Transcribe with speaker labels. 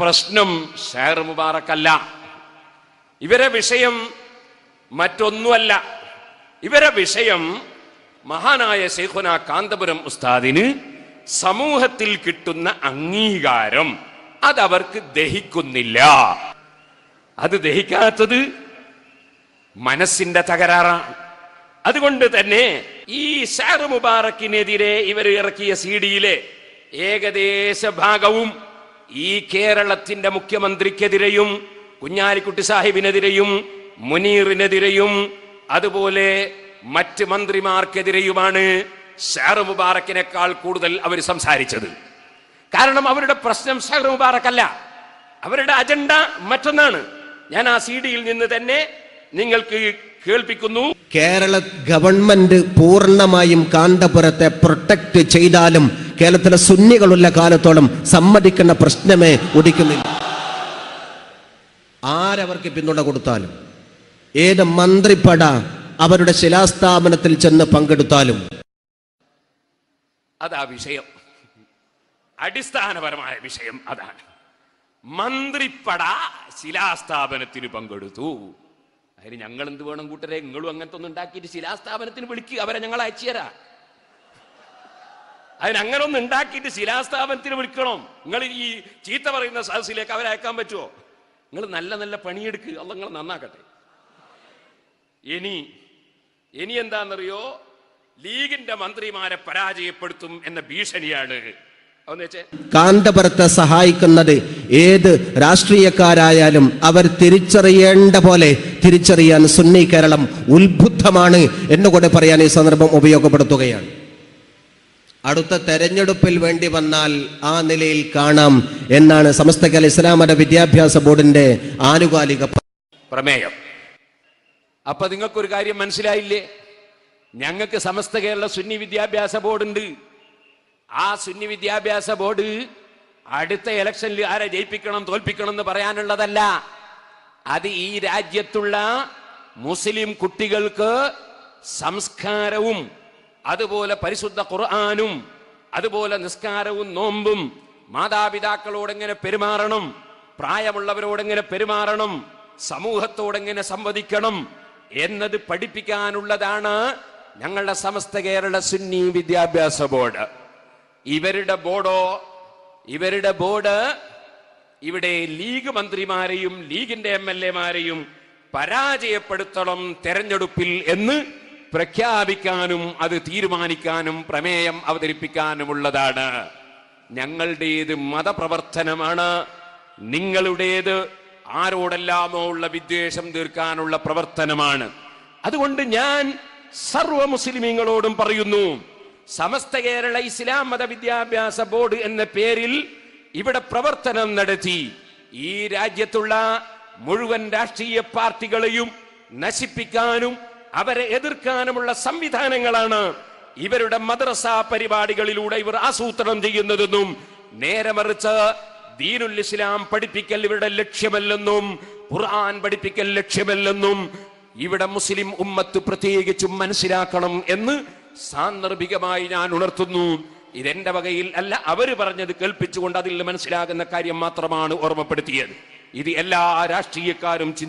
Speaker 1: പ്രശ്നം ഷെയർ മുബാറക്കല്ല. ഇവരെ വിഷയം മറ്റൊന്നുമല്ല. ഇവരെ വിഷയം മഹാനായ ശൈഖുന കാന്തപുരം ഉസ്താദിന് സമൂഹത്തിൽ കിട്ടുന്ന അംഗീകാരം. അതവർക്ക് ദഹിക്കുന്നില്ല. അത് ദഹിക്കാത്തത് മനസ്സിന്റെ തകരാറാണ്. അതുകൊണ്ട് തന്നെ ഈ ഷാർ മുബാറക്കിനെതിരെ ഇവർ ഇറക്കിയ സി ഡിയിലെ ഏകദേശ ഭാഗവും ഈ കേരളത്തിന്റെ മുഖ്യമന്ത്രിക്കെതിരെയും കുഞ്ഞാലിക്കുട്ടി സാഹിബിനെതിരെയും മുനീറിനെതിരെയും അതുപോലെ മറ്റ് മന്ത്രിമാർക്കെതിരെയുമാണ് ഷാർ മുബാറക്കിനേക്കാൾ കൂടുതൽ അവർ സംസാരിച്ചത്. കാരണം അവരുടെ പ്രശ്നം ഷാർ മുബാറക്കല്ല. അവരുടെ അജണ്ട മറ്റൊന്നാണ്. ഞാൻ ആ സി ഡിയിൽ നിന്ന് തന്നെ നിങ്ങൾക്ക് കേൾപ്പിക്കുന്നു.
Speaker 2: കേരള ഗവൺമെന്റ് പൂർണമായും കാന്തപുരത്തെ പ്രൊട്ടക്ട് ചെയ്താലും കേരളത്തിലെ സുന്നികളുള്ള കാലത്തോളം സമ്മതിക്കുന്ന പ്രശ്നമേ ഉദിക്കുന്നില്ല. ആരവർക്ക് പിന്തുണ കൊടുത്താലും ഏത് മന്ത്രിപ്പട അവരുടെ ശിലാസ്ഥാപനത്തിൽ ചെന്ന് പങ്കെടുത്താലും.
Speaker 1: അതാ വിഷയം. അടിസ്ഥാനപരമായ വിഷയം അതാണ്. മന്ത്രിപ്പട ശിലാസ്ഥാപനത്തിന് പങ്കെടുത്തു. അതിന് ഞങ്ങൾ എന്ത് വേണം കൂട്ടരെ? നിങ്ങളും അങ്ങനത്തെ ഒന്നും ഉണ്ടാക്കിയിട്ട് ശിലാസ്ഥാപനത്തിന് വിളിക്കുക അവരെ ഞങ്ങൾ അയച്ചു തരാ അതിന് അങ്ങനെ ഒന്ന് ഉണ്ടാക്കിയിട്ട് ശിലാസ്ഥാപനത്തിന് വിളിക്കണം. നിങ്ങൾ ഈ ചീത്ത പറയുന്ന സദസ്സിലേക്ക് അവരെ അയക്കാൻ പറ്റുമോ നിങ്ങൾ നല്ല നല്ല പണിയെടുക്കുക അല്ല നിങ്ങൾ നന്നാക്കട്ടെ. ഇനി ഇനി എന്താണെന്നറിയോ? ലീഗിന്റെ മന്ത്രിമാരെ പരാജയപ്പെടുത്തും എന്ന ഭീഷണിയാണ്.
Speaker 2: കാന്തപുരത്തെ സഹായിക്കുന്നത് ഏത് രാഷ്ട്രീയക്കാരായാലും അവർ തിരിച്ചറിയേണ്ട പോലെ തിരിച്ചറിയാൻ സുന്നി കേരളം ഉത്ബുദ്ധമാണ് എന്നുകൂടെ പറയാൻ ഈ സന്ദർഭം ഉപയോഗപ്പെടുത്തുകയാണ്. അടുത്ത തെരഞ്ഞെടുപ്പിൽ വേണ്ടി വന്നാൽ ആ നിലയിൽ കാണാം എന്നാണ് സമസ്ത കല ഇസ്ലാം മത വിദ്യാഭ്യാസ ബോർഡിന്റെ ആനുകാലിക
Speaker 1: പ്രമേയം. അപ്പൊ നിങ്ങൾക്കൊരു കാര്യം മനസ്സിലായില്ലേ? ഞങ്ങൾക്ക് സമസ്ത കേരള സുന്നി വിദ്യാഭ്യാസ ബോർഡുണ്ട്. ആ സുന്നി വിദ്യാഭ്യാസ ബോർഡ് അടുത്ത ഇലക്ഷനിൽ ആരെ ജയിപ്പിക്കണം തോൽപ്പിക്കണം എന്ന് പറയാനുള്ളതല്ല. അത് ഈ രാജ്യത്തുള്ള മുസ്ലിം കുട്ടികൾക്ക് സംസ്കാരവും അതുപോലെ പരിശുദ്ധ ഖുർആാനും അതുപോലെ നിസ്കാരവും നോമ്പും മാതാപിതാക്കളോട് എങ്ങനെ പെരുമാറണം പ്രായമുള്ളവരോട് എങ്ങനെ പെരുമാറണം സമൂഹത്തോട് എങ്ങനെ സംവദിക്കണം എന്നത് പഠിപ്പിക്കാനുള്ളതാണ് ഞങ്ങളുടെ സമസ്ത കേരള സുന്നി വിദ്യാഭ്യാസ ബോർഡ്. ഇവരുടെ ബോർഡോ ഇവരുടെ ബോർഡ് ഇവിടെ ലീഗ് മന്ത്രിമാരെയും ലീഗിന്റെ എം എൽ എമാരെയും പരാജയപ്പെടുത്തണം തെരഞ്ഞെടുപ്പിൽ എന്ന് പ്രഖ്യാപിക്കാനും അത് തീരുമാനിക്കാനും പ്രമേയം അവതരിപ്പിക്കാനുമുള്ളതാണ്. ഞങ്ങളുടേത് മതപ്രവർത്തനമാണ് നിങ്ങളുടേത് ആരോടെല്ലാമോ ഉള്ള വിദ്വേഷം തീർക്കാനുള്ള പ്രവർത്തനമാണ്. അതുകൊണ്ട് ഞാൻ സർവ മുസ്ലിമീങ്ങളോടും പറയുന്നു സമസ്ത കേരള ഇസ്ലാം മത വിദ്യാഭ്യാസ ബോർഡ് എന്ന പേരിൽ ഇവിടെ പ്രവർത്തനം നടത്തി. ഈ രാജ്യത്തുള്ള മുഴുവൻ രാഷ്ട്രീയ പാർട്ടികളെയും നശിപ്പിക്കാനും അവരെ എതിർക്കാനുമുള്ള സംവിധാനങ്ങളാണ്. ഇവരുടെ മദ്രസ പരിപാടികളിലൂടെ ഇവർ ആസൂത്രണം ചെയ്യുന്നതെന്നും നേരെ മറിച്ച് ദീനുൽ ഇസ്ലാം പഠിപ്പിക്കൽ ഇവരുടെ ലക്ഷ്യമല്ലെന്നും ഖുർആൻ പഠിപ്പിക്കൽ ലക്ഷ്യമല്ലെന്നും ഇവിടെ മുസ്ലിം ഉമ്മത്ത് പ്രത്യേകിച്ചും മനസ്സിലാക്കണം എന്ന് സാന്ദർഭികമായി ഞാൻ ഉണർത്തുന്നു. ഇതെന്റെ വകയിൽ അല്ല അവർ പറഞ്ഞത് കേൾപ്പിച്ചുകൊണ്ട് അതിൽ മനസ്സിലാകുന്ന കാര്യം മാത്രമാണ് ഓർമ്മപ്പെടുത്തിയത്. ഇത് എല്ലാ രാഷ്ട്രീയക്കാരും